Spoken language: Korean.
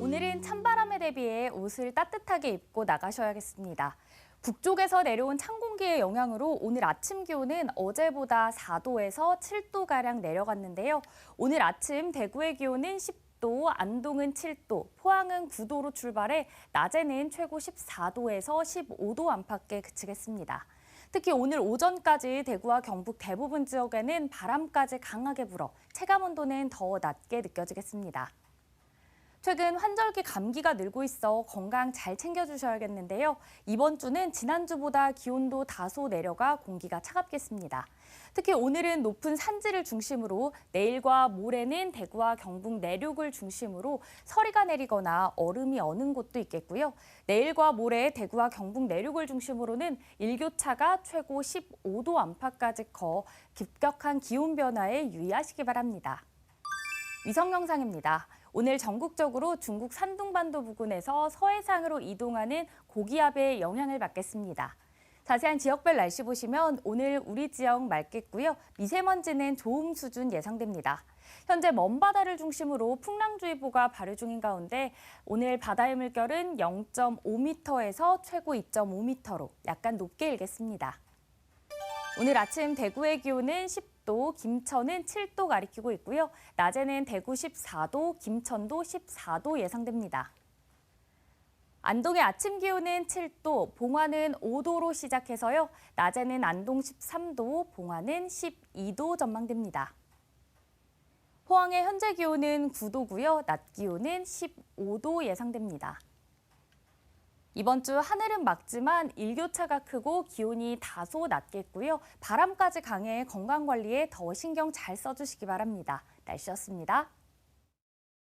오늘은 찬바람에 대비해 옷을 따뜻하게 입고 나가셔야겠습니다. 북쪽에서 내려온 찬 공기의 영향으로 오늘 아침 기온은 어제보다 4도에서 7도가량 내려갔는데요. 오늘 아침 대구의 기온은 10도, 안동은 7도, 포항은 9도로 출발해 낮에는 최고 14도에서 15도 안팎에 그치겠습니다. 특히 오늘 오전까지 대구와 경북 대부분 지역에는 바람까지 강하게 불어 체감 온도는 더 낮게 느껴지겠습니다. 최근 환절기 감기가 늘고 있어 건강 잘 챙겨주셔야겠는데요. 이번 주는 지난주보다 기온도 다소 내려가 공기가 차갑겠습니다. 특히 오늘은 높은 산지를 중심으로 내일과 모레는 대구와 경북 내륙을 중심으로 서리가 내리거나 얼음이 어는 곳도 있겠고요. 내일과 모레 대구와 경북 내륙을 중심으로는 일교차가 최고 15도 안팎까지 커 급격한 기온 변화에 유의하시기 바랍니다. 위성 영상입니다. 오늘 전국적으로 중국 산둥반도 부근에서 서해상으로 이동하는 고기압의 영향을 받겠습니다. 자세한 지역별 날씨 보시면 오늘 우리 지역 맑겠고요. 미세먼지는 좋음 수준 예상됩니다. 현재 먼바다를 중심으로 풍랑주의보가 발효 중인 가운데 오늘 바다의 물결은 0.5m에서 최고 2.5m로 약간 높게 일겠습니다. 오늘 아침 대구의 기온은 10도, 김천은 7도 가리키고 있고요. 낮에는 대구 14도, 김천도 14도 예상됩니다. 안동의 아침 기온은 7도, 봉화는 5도로 시작해서요. 낮에는 안동 13도, 봉화는 12도 전망됩니다. 포항의 현재 기온은 9도고요. 낮 기온은 15도 예상됩니다. 이번 주 하늘은 맑지만 일교차가 크고 기온이 다소 낮겠고요. 바람까지 강해 건강 관리에 더 신경 잘 써주시기 바랍니다. 날씨였습니다.